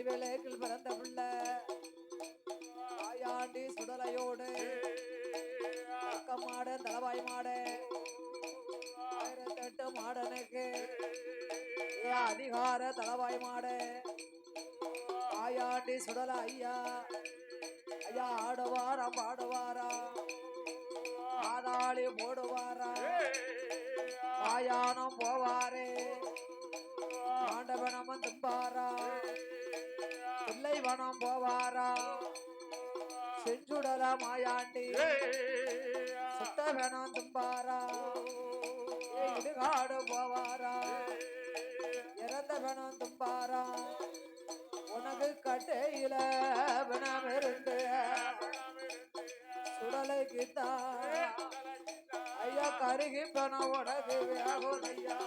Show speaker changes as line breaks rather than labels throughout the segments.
மணி வேலைக்கில் பிறந்த பிள்ளை ஆயாண்டி சுடலையோடு மாட மாடு தலவாய் மாடு ஆயிரத்தெட்டு மாடனுக்கு அதிகார தலவாய் மாட ஆயாண்டி சுடல ஐயா ஐயா ஆடுவாரா பாடுவாரா? ஆதாளி போடுவாரா? ஆயானம் போவாரே. ஆண்டவனமன் தும்பாரா பணம் போவாரா? செஞ்சுடல மாயாண்டி. சுத்த வேணாம் தும்பாரா? இடுகாடு போவாரா? இறந்த வேணாம் தும்பாரா? உனக்கு கட்டையில வனம் இருந்து சுடலைக்கு தான் ஐயா கருகி பணம் உனக்கு வேகும் ஐயா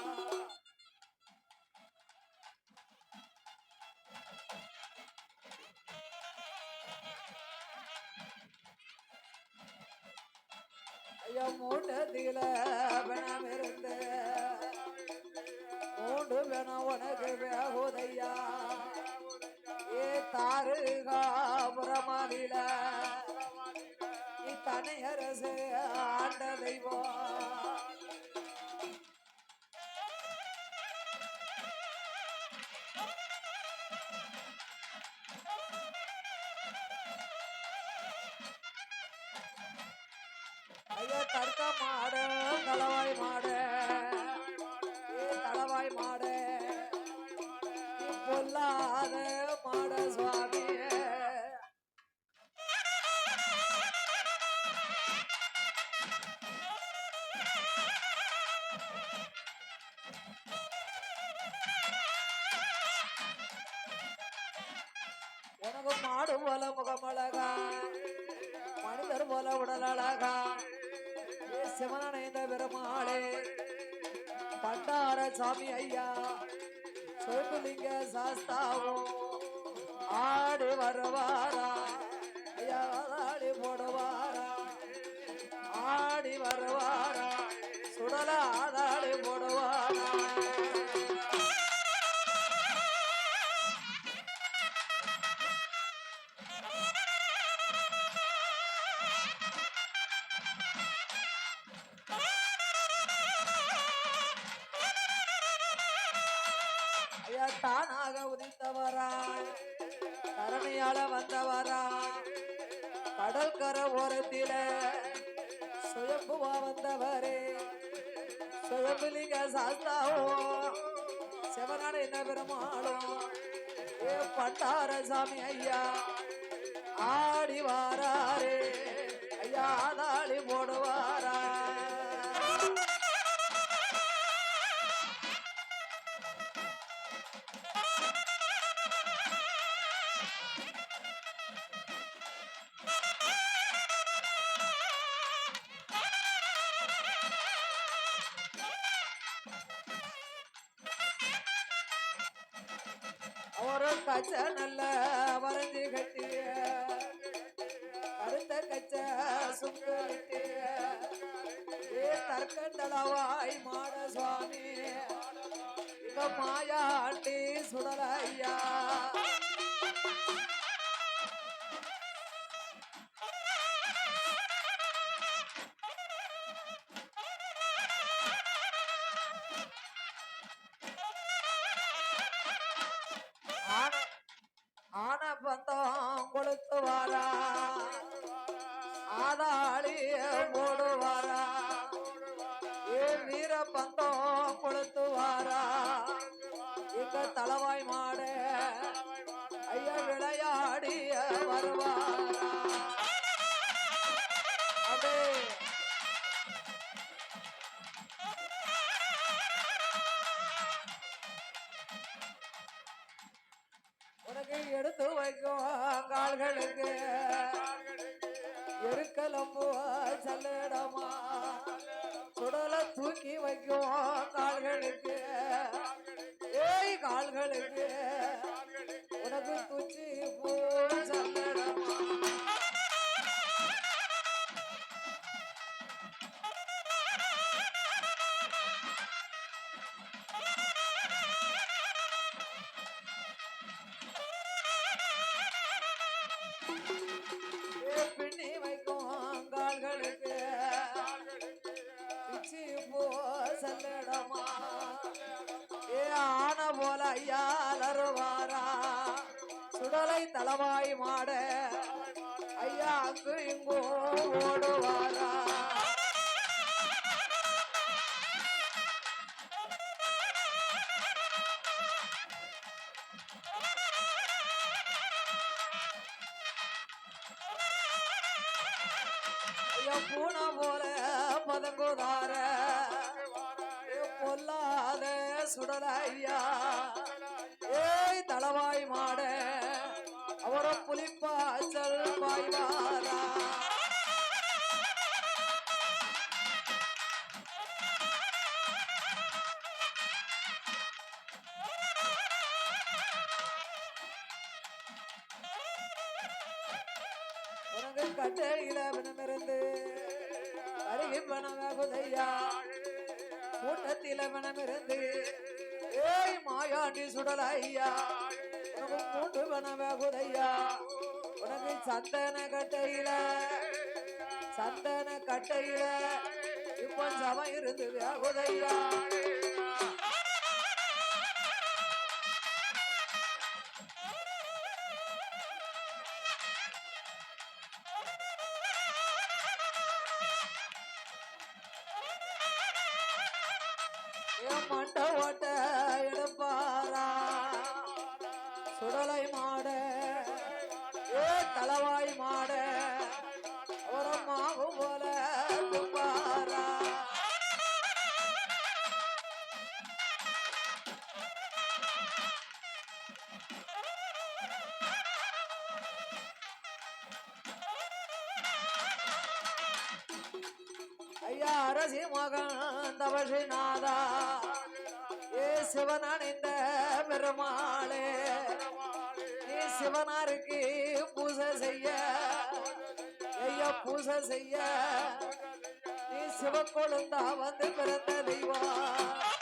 மூட்டத்தில பணம் இருந்து மூன்று பணம் உனக்கு வேகுதையா? ஏ தாருகாபுரமாதில நீ தனி அரசு ஆண்ட தெய்வம். ஐயா தடுக்க மாடு தலவாய் மாடு. தளவாய் தலவாய் மாடு. பொல்லாத மாட சுவாமி. உனக்கு மாடு போல முகமழகா மனிதர் போல உடல் அழகா சிவனடைந்த பெருமாளே பண்டார சாமி ஐயா சொர்க்குலிங்க சாஸ்தாவும் ஆடி வருவாரா? தானாக உதித்தவரா. தரணியால வந்தவரா. கடல் கரை ஓரத்தில சுயம்புவா வந்தவரே. சுயம்புலிங்க சாஸ்தாவோ சிவனான என்ன பெருமாளோ. ஏ பட்டார சாமி ஐயா ஆடி வாராரே. ஐயா தாளி போடுவாரா. ஒரு கச்ச நல்ல வரைஞ்சி கட்டிய. கருத்த கச்ச சுங்கலிட்டிய ஏ தர்க்கண்டளவாய் மாட சுவாமி. இங்க மாயாண்டி சுடலையா. கொளுத்துவாரா கொடுத்து வாரா போடுவாரா? ஏ வீர பந்தம் கொடுத்து வாரா இங்க தலவாய் மாடு ஐயா விளையாடிய வருவாரா? அதே எருக்கலம்பு சல்லடமா. சுடல தூக்கி வைக்கும் கால்களுக்கு. ஏய் கால்களுக்கு. உனக்கு குச்சி போ அங்கு இங்கோ ஓடுவாரா பூனை போல பதங்குதார. பொல்லாத சுடல ஏய் தளவாய் மாட. அவர புலிப்பாச்சல் பாய்வாரா உனக்கு கட்டையில மனமிருந்து அருகி பணமாகுதையா கூட்டத்தில மனமிருந்து ஏய் மாயாண்டி சுடல ஐயா மூன்று மூட்டு பணமாகுதையா உனக்கு சந்தன கட்டையில சந்தன கட்டையில இப்போ சமம் இருந்து வேகுதையா என் மண்ட ஓட்ட சுடலை மாட ஏ தலவாய் மாட உரமாகும் போல துப்பாரா ஐயா அரசி மகன் தவசிநாதா. ஏ சிவன் அணிந்த பெருமா சிவனாருக்கு பூசை செய்ய. ஐயா பூசை செய்ய. நீ சிவக்கொழுந்தா வந்து பிறந்த தெய்வம்.